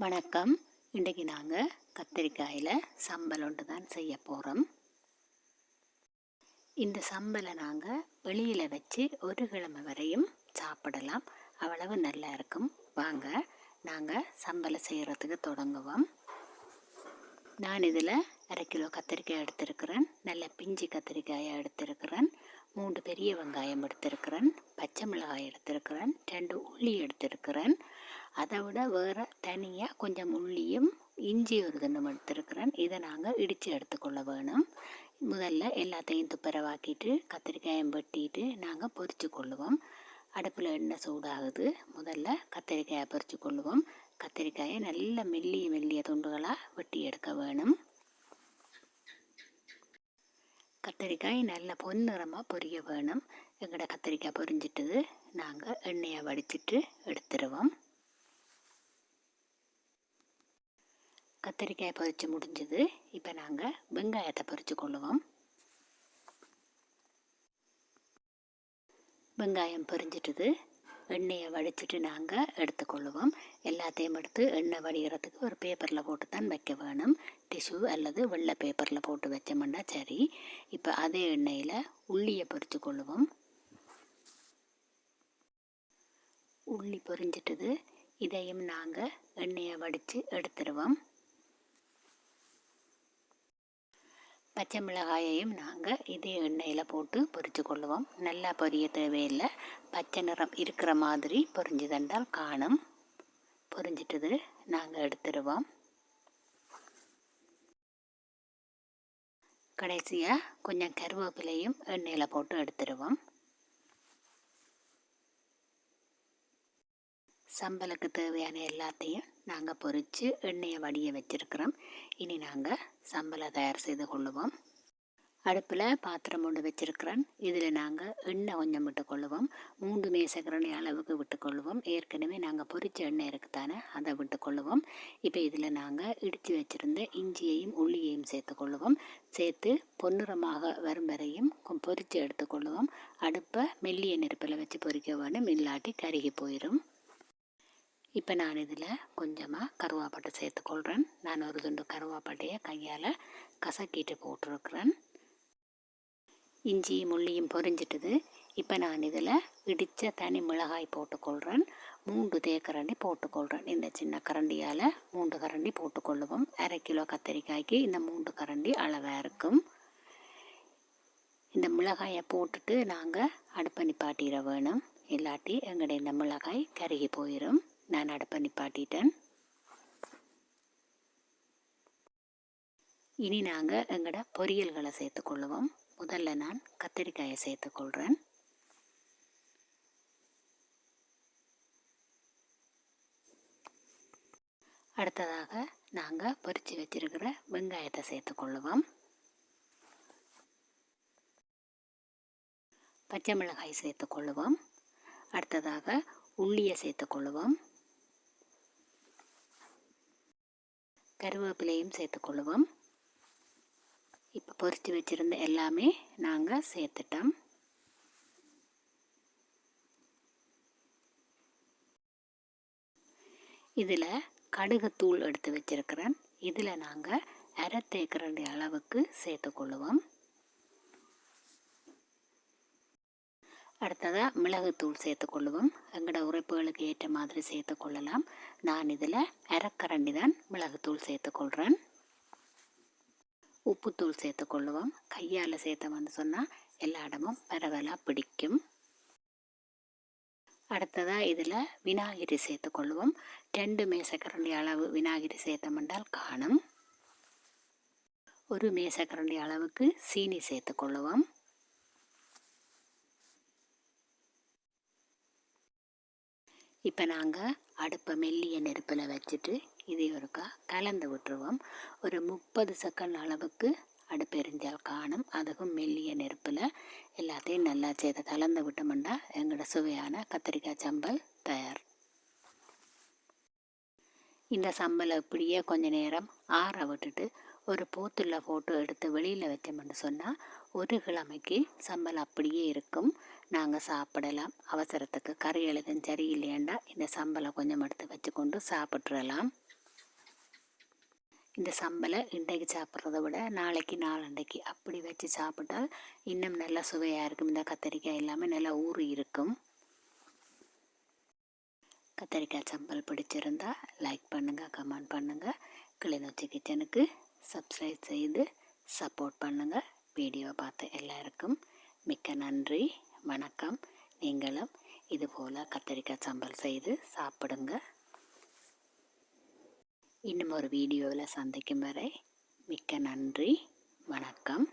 வணக்கம். இன்றைக்கு நாங்கள் கத்திரிக்காயில் சம்பல் ஒன்று தான் செய்ய போகிறோம் இந்த சம்பலை நாங்கள் வெளியில் வச்சு ஒரு கிழமை வரையும் சாப்பிடலாம். அவ்வளவு நல்லா இருக்கும். வாங்க நாங்கள் சம்பலை செய்கிறதுக்கு தொடங்குவோம். நான் இதில் அரை கிலோ கத்திரிக்காய் எடுத்திருக்கிறேன். நல்ல பிஞ்சு கத்திரிக்காயை எடுத்திருக்கிறேன். மூன்று பெரிய வெங்காயம் எடுத்திருக்கிறேன். பச்சை மிளகாய் எடுத்திருக்கிறேன். ரெண்டு உள்ளி எடுத்திருக்கிறேன். அதை விட வேறு தனியாக கொஞ்சம் உள்ளியும் இஞ்சி ஒரு துண்டு எடுத்துருக்கிறேன். இதை நாங்கள் இடித்து எடுத்துக்கொள்ள வேணும். முதல்ல எல்லாத்தையும் துப்பரவாக்கிட்டு கத்திரிக்காயம் வெட்டிட்டு நாங்கள் பொரித்து கொள்ளுவோம் அடுப்பில் எண்ணெய் சூடாகுது. முதல்ல கத்திரிக்காயை பொரித்து கொள்ளுவோம் கத்திரிக்காயை நல்ல மெல்லிய மெல்லிய துண்டுகளாக வெட்டி எடுக்க வேணும். கத்திரிக்காய் நல்ல பொன்னிறமாக பொரிய வேணும். எங்களோட கத்திரிக்காய் பொரிஞ்சிட்டது. நாங்கள் எண்ணெயை வடிச்சிட்டு எடுத்துருவோம். கத்திரிக்காய் பறித்து முடிஞ்சது. இப்போ நாங்கள் வெங்காயத்தை பறித்து கொள்ளுவோம். வெங்காயம் பொரிஞ்சிட்டுது எண்ணெயை வடிச்சிட்டு நாங்கள் எடுத்துக்கொள்ளுவோம் எல்லாத்தையும் எடுத்து எண்ணெய் வடிகிறதுக்கு ஒரு பேப்பரில் போட்டு தான் வைக்க வேணும். டிஷ்யூ அல்லது வெள்ளை பேப்பரில் போட்டு வச்சோம்னா சரி. இப்போ அதே எண்ணெயில் உள்ளியை பொறித்து கொள்ளுவோம். உள்ளி பொரிஞ்சிட்டுது இதையும் நாங்கள் எண்ணெயை வடித்து எடுத்துருவோம். பச்சை மிளகாயையும் நாங்கள் இதே எண்ணெயில் போட்டு பொரித்து கொள்ளுவோம். நல்லா பொரிய தேவையில்லை. பச்சை நிறம் இருக்கிற மாதிரி பொரிஞ்சு தண்டால் காணும். பொரிஞ்சிட்டது நாங்கள் எடுத்துருவோம். கடைசியாக கொஞ்சம் கருவேப்பிலையும் எண்ணெயில் போட்டு எடுத்துடுவோம் சம்பலுக்கு தேவையான எல்லாத்தையும் நாங்கள் பொறித்து எண்ணெயை வடிய வச்சுருக்கிறோம். இனி நாங்கள் சம்பளை தயார் செய்து கொள்ளுவோம். அடுப்பில் பாத்திரம் ஒன்று வச்சுருக்கிறேன். இதில் நாங்கள் எண்ணெய் கொஞ்சம் விட்டுக்கொள்ளுவோம். மூன்று மேசக்கரணி அளவுக்கு விட்டுக்கொள்ளுவோம். ஏற்கனவே நாங்கள் பொறிச்ச எண்ணெய் இருக்குதானே அதை விட்டுக்கொள்ளுவோம். இப்போ இதில் நாங்கள் இடித்து வச்சுருந்த இஞ்சியையும் உள்ளியையும் சேர்த்துக்கொள்ளுவோம். சேர்த்து பொன்னிறமாக வரும் வரையும் பொரித்து எடுத்துக்கொள்ளுவோம். அடுப்பை மெல்லிய நெருப்பில் வச்சு பொறிக்க வேணும். இல்லாட்டி கருகி போயிடும் இப்போ நான் இதில் கொஞ்சமாக கருவாப்பட்டை சேர்த்துக்கொள்கிறேன். நான் ஒரு துண்டு கருவாப்பட்டையை கையால் கசக்கிட்டு போட்டிருக்கிறேன். இஞ்சி முள்ளியும் பொரிஞ்சிட்டுது. இப்போ நான் இதில் இடித்த தனி மிளகாய் போட்டுக்கொள்கிறேன். மூன்று தேக்கரண்டி போட்டுக்கொள்கிறேன். இந்த சின்ன கரண்டியால் மூன்று கரண்டி போட்டுக்கொள்ளுவோம். அரை கிலோ கத்தரிக்காய்க்கு இந்த மூன்று கரண்டி அளவாக இருக்கும். இந்த மிளகாயை போட்டுட்டு நாங்கள் அடுப்பை நிப்பாட்டிட வேணும். இல்லாட்டி எங்களுடைய இந்த மிளகாய் கருகி போயிடும் நான் அடுப்பை நிப்பாட்டிட்டேன் இனி நாங்கள் எங்களோட பொரியல்களை சேர்த்துக்கொள்ளுவோம் முதல்ல நான் கத்திரிக்காயை சேர்த்துக்கொள்கிறேன் அடுத்ததாக நாங்கள் பொரித்து வச்சிருக்கிற வெங்காயத்தை சேர்த்துக்கொள்ளுவோம் பச்சை மிளகாய் சேர்த்துக்கொள்ளுவோம் அடுத்ததாக உள்ளியை சேர்த்துக்கொள்ளுவோம் கருவேப்பிலையும் சேர்த்துக்கொள்ளுவோம் இப்போ பொறித்து வச்சுருந்த எல்லாமே நாங்கள் சேர்த்துட்டோம். இதில் கடுகுத்தூள் எடுத்து வச்சுருக்கிறேன். இதில் நாங்கள் அரை தேக்கரண்டி அளவுக்கு சேர்த்துக்கொள்ளுவோம் அடுத்ததாக மிளகுத்தூள் சேர்த்துக்கொள்ளுவோம் எங்களோட உரைப்புகளுக்கு ஏற்ற மாதிரி சேர்த்துக்கொள்ளலாம் நான் இதில் அரைக்கரண்டி தான் மிளகுத்தூள் சேர்த்துக்கொள்கிறேன் உப்புத்தூள் சேர்த்துக்கொள்ளுவோம் கையால் சேர்த்தோம்னு சொன்னால் எல்லா இடமும் பரவலாக பிடிக்கும். அடுத்ததாக இதில் விநாயகரி சேர்த்துக்கொள்ளுவோம் ரெண்டு மேசக்கரண்டி அளவு விநாயகரி சேர்த்தமென்றால் காணும். ஒரு மேசக்கரண்டி அளவுக்கு சீனி சேர்த்துக்கொள்ளுவோம் இப்போ நாங்கள் அடுப்பை மெல்லிய நெருப்பில் வச்சுட்டு இதை ஒருக்கா கலந்து விட்டுருவோம். ஒரு முப்பது செகண்ட் அளவுக்கு அடுப்பு எரிஞ்சால் காணும். அதுக்கும் மெல்லிய நெருப்பில். எல்லாத்தையும் நல்லா செய்து கலந்து விட்டோம்னா எங்களோட சுவையான கத்திரிக்காய் சம்பல் தயார். இந்த சம்பலை இப்படியே கொஞ்ச நேரம் ஆற விட்டுட்டு ஒரு போத்தில் ஃபோட்டோ எடுத்து வெளியில் வச்சோம்னு சொன்னால் ஒரு கிழமைக்கு சம்பல் அப்படியே இருக்கும். நாங்கள் சாப்பிடலாம். அவசரத்துக்கு கறி எழுதும் சரி இல்லையாண்டா இந்த சம்பளம் கொஞ்சம் எடுத்து வச்சுக்கொண்டு சாப்பிட்றலாம் இந்த சம்பளை இன்றைக்கு சாப்பிட்றத விட நாளைக்கு நாளண்டைக்கு அப்படி வச்சு சாப்பிட்டால் இன்னும் நல்லா சுவையாக இருக்கும். இந்த கத்தரிக்காய் எல்லாமே நல்லா ஊறி இருக்கும். கத்திரிக்காய் சம்பல் பிடிச்சிருந்தா லைக் பண்ணுங்கள் கமெண்ட் பண்ணுங்கள் கிளிநொச்சி கிச்சனுக்கு சப்ஸ்கிரைப் செய்து சப்போர்ட் பண்ணுங்கள் வீடியோ பார்த்த எல்லாருக்கும் மிக்க நன்றி. வணக்கம். நீங்களும் இதுபோல் கத்திரிக்காய் சம்பல் செய்து சாப்பிடுங்க. இன்னும் ஒரு வீடியோவில் சந்திக்கும் வரை மிக்க நன்றி. வணக்கம்.